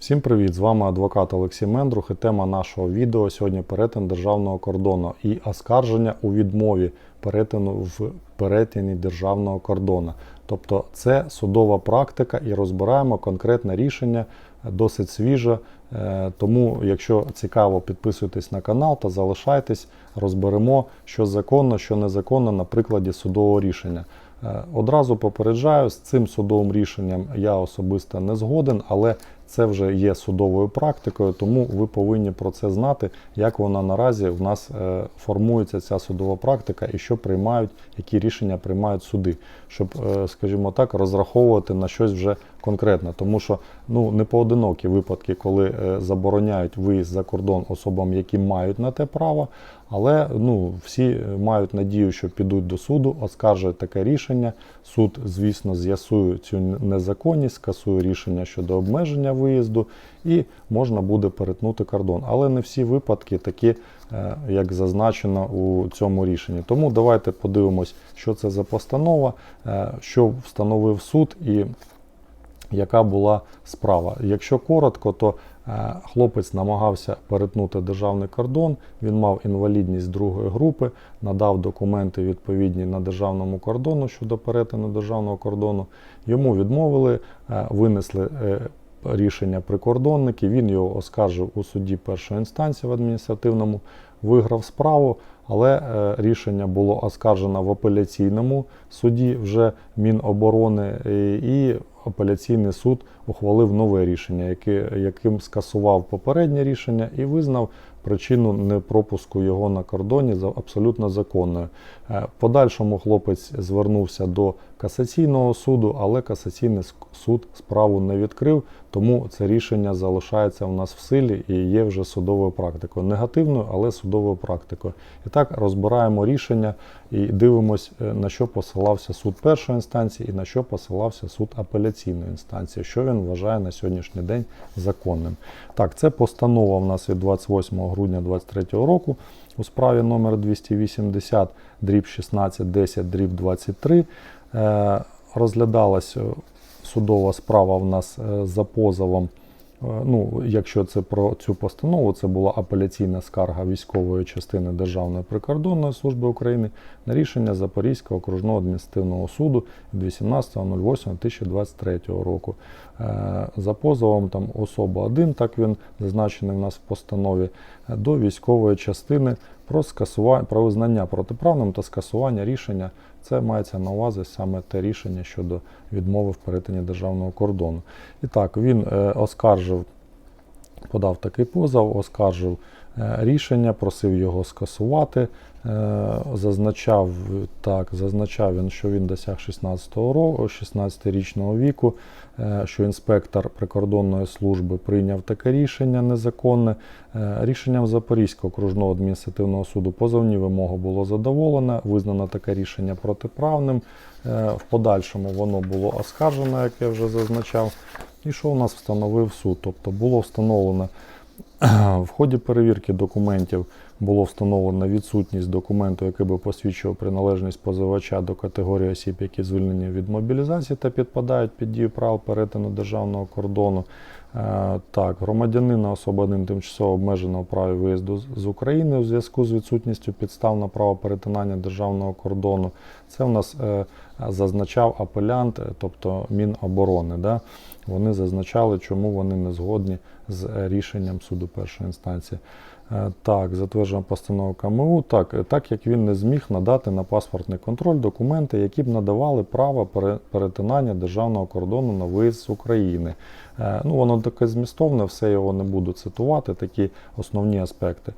Всім привіт! З вами адвокат Олексій Мендрух і тема нашого відео сьогодні перетин державного кордону і оскарження у відмові перетину в перетині державного кордону. Тобто це судова практика і розбираємо конкретне рішення, досить свіже. Е, Тому, якщо цікаво, підписуйтесь на канал та залишайтесь, розберемо, що законно, що незаконно на прикладі судового рішення. Е, Одразу попереджаю, з цим судовим рішенням я особисто не згоден, але це вже є судовою практикою, тому ви повинні про це знати, як вона наразі в нас е, формується ця судова практика і що приймають, які рішення приймають суди, щоб, е, скажімо так, розраховувати на щось вже конкретне. Тому що ну не поодинокі випадки, коли е, забороняють виїзд за кордон особам, які мають на те право. Але ну, всі мають надію, що підуть до суду, оскаржують таке рішення. Суд, звісно, з'ясує цю незаконність, скасує рішення щодо обмеження виїзду, і можна буде перетнути кордон. Але не всі випадки такі, е, як зазначено у цьому рішенні. Тому давайте подивимось, що це за постанова, е, що встановив суд і яка була справа. Якщо коротко, то е, хлопець намагався перетнути державний кордон, він мав інвалідність другої групи, надав документи відповідні на державному кордону щодо перетину державного кордону. Йому відмовили, е, винесли е, рішення прикордонники. Він його оскаржив у суді першої інстанції в адміністративному, виграв справу. Але е, рішення було оскаржено в апеляційному суді вже Міноборони, е, і апеляційний суд ухвалив нове рішення, яким скасував попереднє рішення і визнав причину непропуску його на кордоні за абсолютно законною. Е, подальшому хлопець звернувся до касаційного суду, але касаційний суд справу не відкрив, тому це рішення залишається у нас в силі і є вже судовою практикою. Негативною, але судовою практикою. І так розбираємо рішення і дивимось, е, на що посилався суд першої інстанції і на що посилався суд апеляційної інстанції, що він вважає на сьогоднішній день законним. Так, це постанова в нас від 28 грудня 2023 року у справі номер 280 дріб 1610 дріб 23. Е, розглядалась е, судова справа в нас е, за позовом. Е, Ну, якщо це про цю постанову, це була апеляційна скарга військової частини Державної прикордонної служби України на рішення Запорізького окружного адміністративного суду від 18.08.2023 року. Е, За позовом там особа 1, так він зазначений в нас в постанові, е, до військової частини про скасування про визнання протиправним та скасування рішення. Це мається на увазі саме те рішення щодо відмови в перетині державного кордону. І так, він е, оскаржив, подав такий позов, оскаржив рішення, просив його скасувати. Е, зазначав, так, зазначав він, що він досяг 16 року, 16-річного віку, е, що інспектор прикордонної служби прийняв таке рішення незаконне. Е, Рішенням Запорізького окружного адміністративного суду позовні вимоги було задоволено, визнано таке рішення протиправним. В подальшому воно було оскаржено, як я вже зазначав. І що у нас встановив суд? Тобто було встановлено в ході перевірки документів було встановлено відсутність документу, який би посвідчував приналежність позивача до категорії осіб, які звільнені від мобілізації та підпадають під дію прав перетину державного кордону. Е, Так, громадянина особа один тимчасово обмеженого праві виїзду з- України у зв'язку з відсутністю підстав на право перетинання державного кордону. Це у нас е, зазначав апелянт, е, тобто Міноборони. Да? Вони зазначали, чому вони не згодні з рішенням суду першої інстанції. Е, Так, затверджена постанова КМУ. Так, е, так як він не зміг надати на паспортний контроль документи, які б надавали право перетинання державного кордону на виїзд з України. Е, Ну, воно таке змістовне, все його не буду цитувати, такі основні аспекти.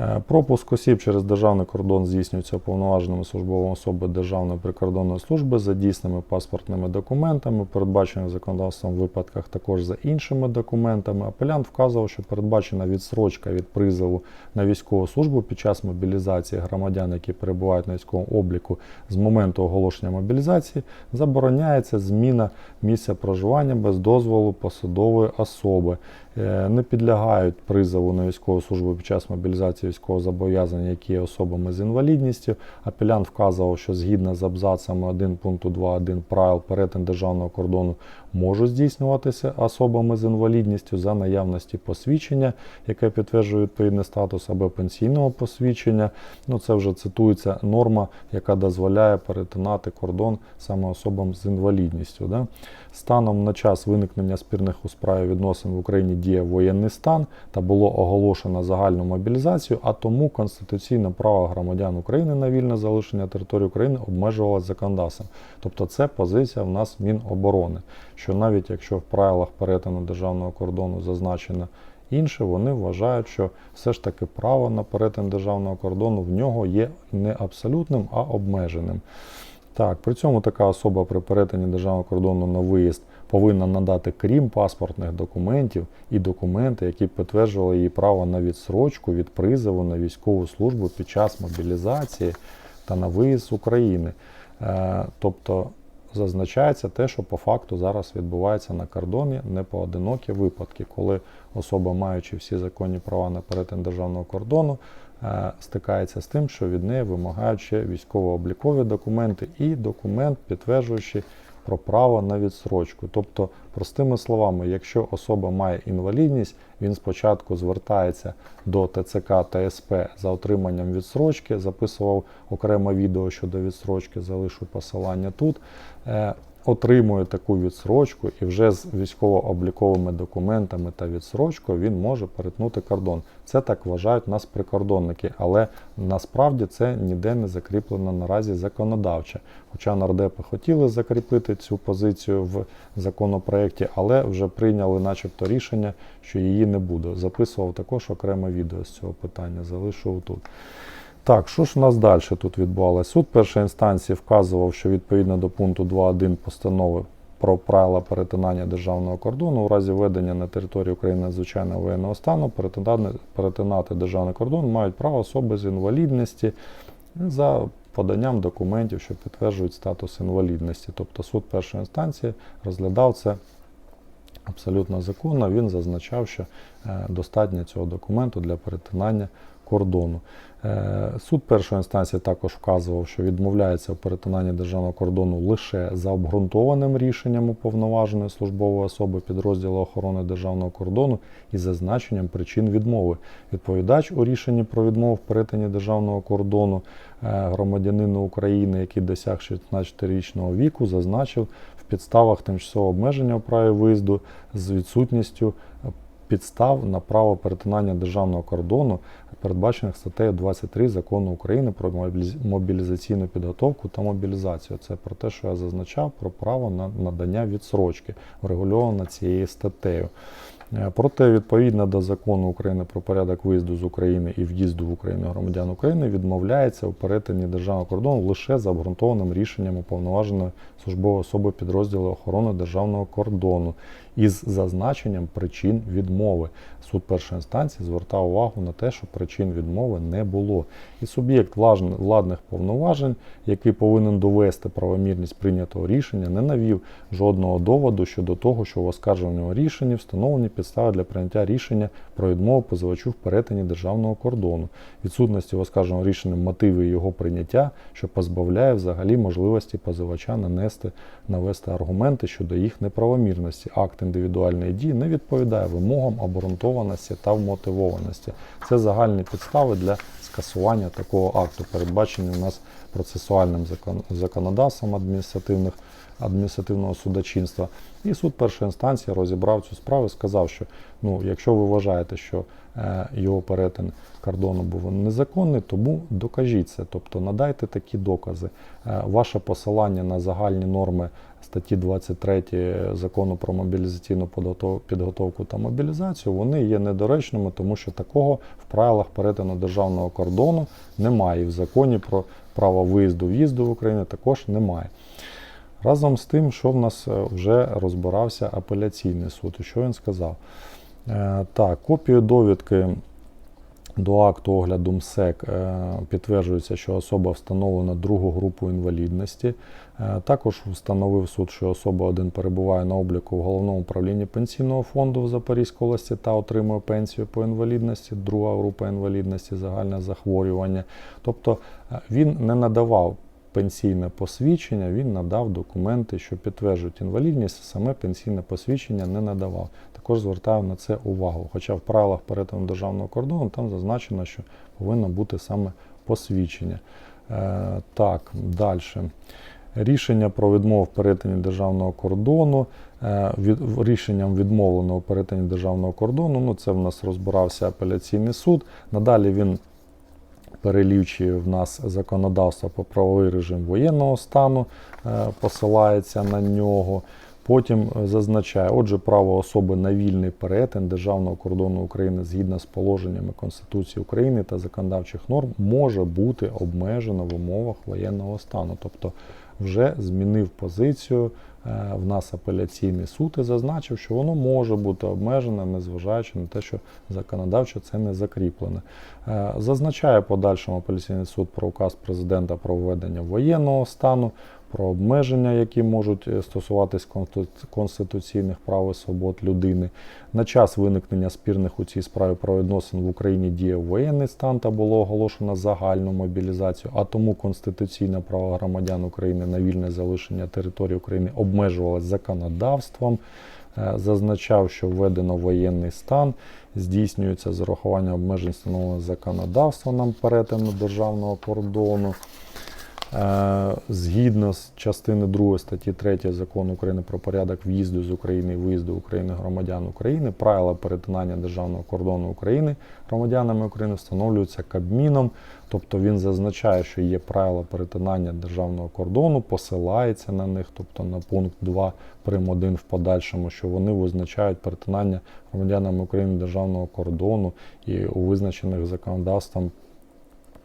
Е, Пропуск осіб через державний кордон здійснюється уповноваженими службовими особами Державної прикордонної служби за дійсними паспортними документами, передбаченими законодавством в випадках також за іншими документами. Апелянт вказував, що передбачена відсрочка від призову на військову службу під час мобілізації громадян, які перебувають на військовому обліку з моменту оголошення мобілізації, забороняється зміна місця проживання без дозволу посадової особи. Е, Не підлягають призову на військову службу під час мобілізації військовозобов'язані, які є особами з інвалідністю. Апелянт вказував, що згідно з абзацами 1 пункту 2.1 правил перетин державного кордону можуть здійснюватися особами з інвалідністю за наявності посвідчення, яке підтверджує відповідний статус або пенсійного посвідчення. Ну це вже цитується норма, яка дозволяє перетинати кордон саме особам з інвалідністю. Да? Станом на час виникнення спірних у справі відносин в Україні діє воєнний стан та було оголошено загальну мобілізацію, а тому конституційне право громадян України на вільне залишення території України обмежувалося законодавством. Тобто це позиція в нас Міноборони, що навіть якщо в правилах перетину державного кордону зазначено інше, вони вважають, що все ж таки право на перетин державного кордону в нього є не абсолютним, а обмеженим. Так, при цьому така особа при перетині державного кордону на виїзд повинна надати, крім паспортних документів, і документи, які підтверджували її право на відсрочку від призову на військову службу під час мобілізації та на виїзд з України. Е, тобто зазначається те, що по факту зараз відбувається на кордоні непоодинокі випадки, коли особа, маючи всі законні права на перетин державного кордону, е, стикається з тим, що від неї вимагають ще військово-облікові документи і документ, підтверджуючи про право на відсрочку. Тобто, простими словами, якщо особа має інвалідність, він спочатку звертається до ТЦК та СП за отриманням відсрочки, записував окреме відео щодо відсрочки, залишу посилання тут. Отримує таку відсрочку і вже з військово-обліковими документами та відсрочкою він може перетнути кордон. Це так вважають нас прикордонники, але насправді це ніде не закріплено наразі законодавче. Хоча нардепи хотіли закріпити цю позицію в законопроекті, але вже прийняли, начебто, рішення, що її не буде. Записував також окреме відео з цього питання, залишу тут. Так, що ж у нас далі тут відбувалося? Суд першої інстанції вказував, що відповідно до пункту 2.1 постанови про правила перетинання державного кордону у разі введення на території України надзвичайного воєнного стану перетинати, перетинати державний кордон мають право особи з інвалідності за поданням документів, що підтверджують статус інвалідності. Тобто суд першої інстанції розглядав це абсолютно законно. Він зазначав, що е, достатньо цього документу для перетинання кордону. Е, Суд першої інстанції також вказував, що відмовляється в перетинанні державного кордону лише за обґрунтованим рішенням уповноваженої службової особи підрозділу охорони державного кордону і зазначенням причин відмови. Відповідач у рішенні про відмову в перетині державного кордону е, громадянину України, який досяг 16-річного віку, зазначив в підставах тимчасового обмеження у праві виїзду з відсутністю підстав на право перетинання державного кордону, передбачених статтею 23 закону України про мобілізаційну підготовку та мобілізацію. Це про те, що я зазначав, про право на надання відсрочки, врегульовано цією статтею. Е, Проте, відповідно до закону України про порядок виїзду з України і в'їзду в Україну громадян України, відмовляється у перетині державного кордону лише за обґрунтованим рішенням уповноваженої службової особи підрозділу охорони державного кордону із зазначенням причин відмови. Суд першої інстанції звертав увагу на те, що причин відмови не було. І суб'єкт владних повноважень, який повинен довести правомірність прийнятого рішення, не навів жодного доводу щодо того, що в оскаржуваному рішенні встановлені підстави для прийняття рішення про відмову позивачу в перетині державного кордону, відсутності в оскарженому рішенні мотиви його прийняття, що позбавляє взагалі можливості позивача нанести навести аргументи щодо їх неправомірності. Акт індивідуальної дії не відповідає вимогам обґрунтованості та вмотивованості. Це загальні підстави для скасування такого акту, передбачені у нас процесуальним законодавством адміністративних адміністративного судочинства. І суд першої інстанції розібрав цю справу і сказав, що ну, якщо ви вважаєте, що його перетин кордону був незаконний, тому докажіть це, тобто надайте такі докази. Е, ваше посилання на загальні норми статті 23 закону про мобілізаційну підготовку та мобілізацію, вони є недоречними, тому що такого в правилах перетину державного кордону немає. І в законі про право виїзду в'їзду в Україну також немає. Разом з тим, що в нас е, вже розбирався апеляційний суд, і що він сказав? Е, Так, копію довідки до акту огляду МСЕК е, підтверджується, що особа встановлена другу групу інвалідності. Е, Також встановив суд, що особа один перебуває на обліку в головному управлінні пенсійного фонду в Запорізькій області та отримує пенсію по інвалідності, друга група інвалідності, загальне захворювання. Тобто він не надавав пенсійне посвідчення, він надав документи, що підтверджують інвалідність, саме пенсійне посвідчення не надавав. Також звертаю на це увагу. Хоча в правилах перетину державного кордону там зазначено, що повинно бути саме посвідчення. Е, так, далі. Рішення про відмову в перетині державного кордону. Е, від, рішенням відмовлено у перетині державного кордону. Ну, це в нас розбирався апеляційний суд. Надалі він перелічує в нас законодавство про правовий режим воєнного стану, е, посилається на нього. Потім е, зазначає, отже, право особи на вільний перетин державного кордону України згідно з положеннями Конституції України та законодавчих норм може бути обмежено в умовах воєнного стану. Тобто вже змінив позицію в нас апеляційний суд і зазначив, що воно може бути обмежене, незважаючи на те, що законодавчо це не закріплене. Е, Зазначає подальшому апеляційний суд про указ президента про введення воєнного стану, про обмеження, які можуть е, стосуватись конституційних прав і свобод людини. На час виникнення спірних у цій справі правовідносин в Україні діяв воєнний стан та було оголошено загальну мобілізацію, а тому конституційне право громадян України на вільне залишення території України обмежувалось законодавством. Е, Зазначав, що введено воєнний стан, здійснюється з урахуванням обмежень встановлених законодавством нам перетину державного кордону. Е, Згідно з частини 2 статті 3 закону України про порядок в'їзду з України і виїзду України громадян України, правила перетинання державного кордону України громадянами України встановлюються Кабміном. Тобто він зазначає, що є правила перетинання державного кордону, посилається на них, тобто на пункт 2 прим. 1 в подальшому, що вони визначають перетинання громадянами України державного кордону і у визначених законодавством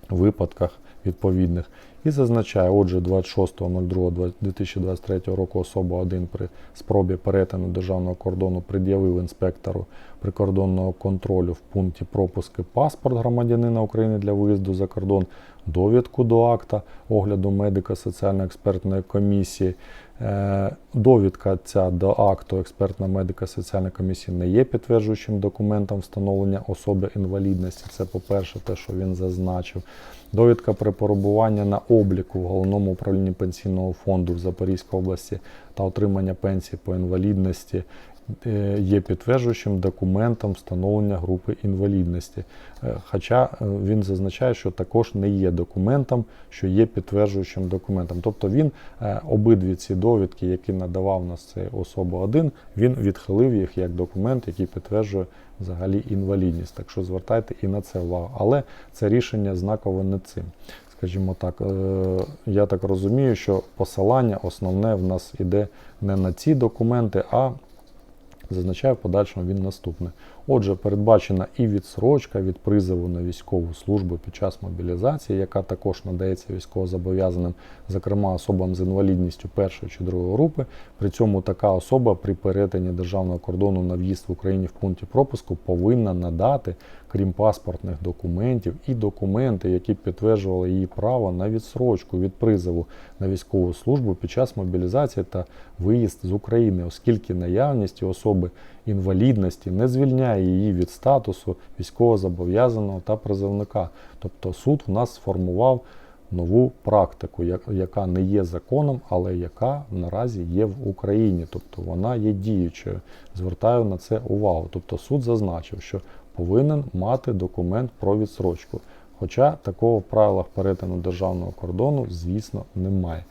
випадках відповідних. І зазначає, отже, 26.02.2023 року особа 1 при спробі перетину державного кордону пред'явив інспектору прикордонного контролю в пункті пропуски паспорт громадянина України для виїзду за кордон, довідку до акта огляду медико-соціально-експертної комісії. Е, Довідка ця до акту експертна медико соціальної комісії не є підтверджуючим документом встановлення особи інвалідності. Це, по-перше, те, що він зазначив. Довідка про перебування на обліку в головному управлінні пенсійного фонду в Запорізькій області та отримання пенсії по інвалідності є підтверджуючим документом встановлення групи інвалідності. Е, Хоча е, він зазначає, що також не є документом, що є підтверджуючим документом. Тобто він е, обидві ці довідки, які надавав нас цей особа 1, він відхилив їх як документ, який підтверджує взагалі інвалідність. Так що звертайте і на це увагу. Але це рішення знакове не цим. Скажімо так, е, я так розумію, що посилання основне в нас іде не на ці документи, а зазначає в подальшому він наступне. Отже, передбачена і відсрочка від призову на військову службу під час мобілізації, яка також надається військовозобов'язаним, зокрема особам з інвалідністю першої чи другої групи. При цьому така особа при перетині державного кордону на в'їзд в Україні в пункті пропуску повинна надати, крім паспортних документів, і документи, які підтверджували її право на відсрочку від призову на військову службу під час мобілізації та виїзд з України, оскільки наявність особи інвалідності не звільняє її від статусу військовозобов'язаного та призовника. Тобто суд в нас сформував нову практику, яка не є законом, але яка наразі є в Україні. Тобто вона є діючою. Звертаю на це увагу. Тобто суд зазначив, що повинен мати документ про відсрочку. Хоча такого в правилах перетину державного кордону, звісно, немає.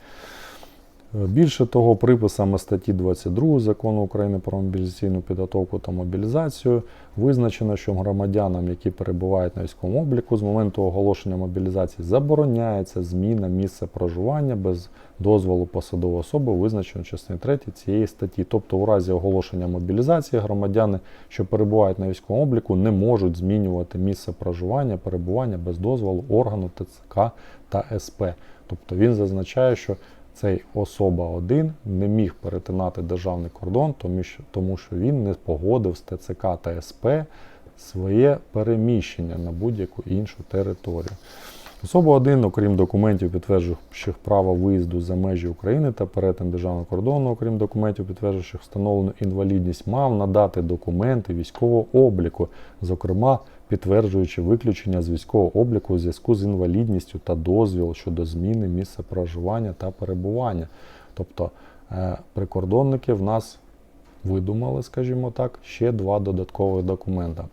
Більше того, приписами статті 22 закону України про мобілізаційну підготовку та мобілізацію визначено, що громадянам, які перебувають на військовому обліку, з моменту оголошення мобілізації забороняється зміна місця проживання без дозволу посадової особи, визначено в частині 3 цієї статті. Тобто, у разі оголошення мобілізації громадяни, що перебувають на військовому обліку, не можуть змінювати місце проживання, перебування без дозволу органу ТЦК та СП. Тобто він зазначає, що цей особа 1 не міг перетинати державний кордон, тому що, він не погодив з ТЦК та СП своє переміщення на будь-яку іншу територію. Особа 1, окрім документів, підтверджуючих право виїзду за межі України та перетин державного кордону, окрім документів, підтверджуючих встановлену інвалідність, мав надати документи військового обліку, зокрема підтверджуючи виключення з військового обліку у зв'язку з інвалідністю та дозвіл щодо зміни місця проживання та перебування. Тобто е, прикордонники в нас видумали, скажімо так, ще два додаткових документа.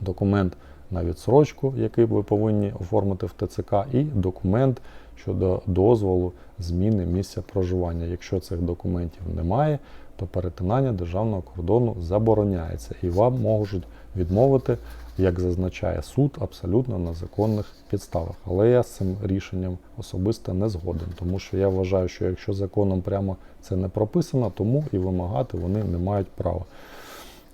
Документ на відсрочку, який ви повинні оформити в ТЦК, і документ щодо дозволу зміни місця проживання. Якщо цих документів немає, то перетинання державного кордону забороняється і вам можуть відмовити, як зазначає суд, абсолютно на законних підставах. Але я з цим рішенням особисто не згоден, тому що я вважаю, що якщо законом прямо це не прописано, тому і вимагати вони не мають права.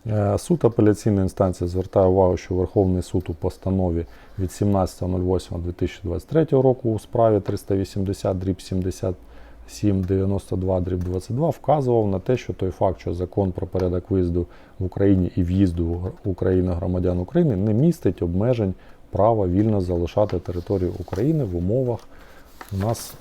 Е, Суд апеляційної інстанції звертає увагу, що Верховний суд у постанові від 17.08.2023 року у справі 380 дріб 77 92 дріб 22 вказував на те, що той факт, що закон про порядок виїзду в Україні і в'їзду в Україну громадян України не містить обмежень права вільно залишати територію України в умовах у нас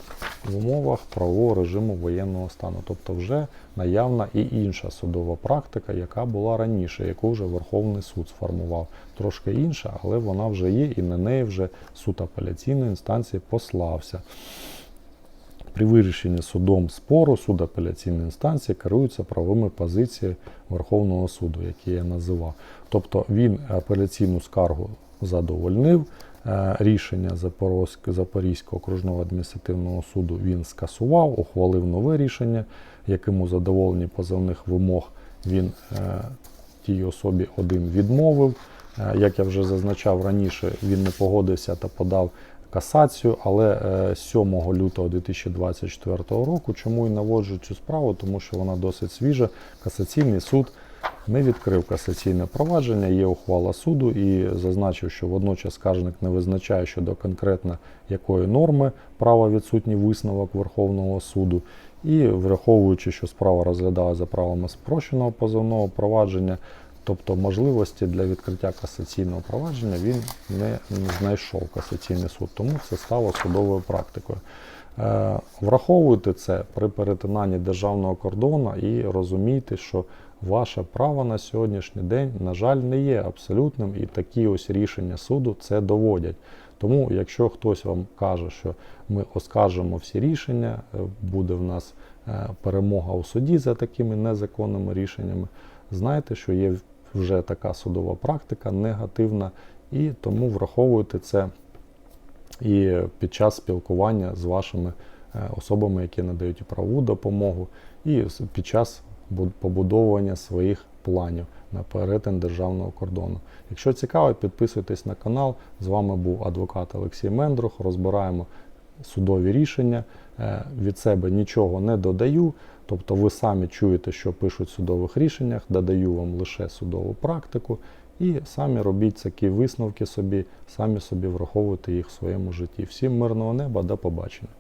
в умовах правового режиму воєнного стану. Тобто вже наявна і інша судова практика, яка була раніше, яку вже Верховний суд сформував. Трошки інша, але вона вже є, і на неї вже суд апеляційної інстанції послався. При вирішенні судом спору суд апеляційної інстанції керується правовими позиціями Верховного суду, які я називав. Тобто він апеляційну скаргу задовольнив. Е, Рішення Запорізького окружного адміністративного суду він скасував, ухвалив нове рішення, яким у задоволенні позовних вимог він е, тій особі один відмовив. Е, Як я вже зазначав раніше, він не погодився та подав касацію, але е, 7 лютого 2024 року, чому і наводжу цю справу, тому що вона досить свіжа. Касаційний суд не відкрив касаційне провадження, є ухвала суду і зазначив, що водночас скаржник не визначає щодо конкретно якої норми права відсутній висновок Верховного суду. І враховуючи, що справа розглядалася за правилами спрощеного позовного провадження, тобто можливості для відкриття касаційного провадження він не знайшов касаційний суд, тому це стало судовою практикою. Е, Враховуйте це при перетинанні державного кордону і розумійте, що ваше право на сьогоднішній день, на жаль, не є абсолютним, і такі ось рішення суду це доводять. Тому, якщо хтось вам каже, що ми оскаржимо всі рішення, е, буде в нас е, перемога у суді за такими незаконними рішеннями, знайте, що є вже така судова практика негативна, і тому враховуйте це і під час спілкування з вашими е, особами, які надають правову допомогу, і під час побудовування своїх планів на перетин державного кордону. Якщо цікаво, підписуйтесь на канал. З вами був адвокат Олексій Мендрух. Розбираємо судові рішення. Е, Від себе нічого не додаю. Тобто ви самі чуєте, що пишуть в судових рішеннях, додаю вам лише судову практику. І самі робіть такі висновки собі, самі собі враховуйте їх в своєму житті. Всім мирного неба, до побачення.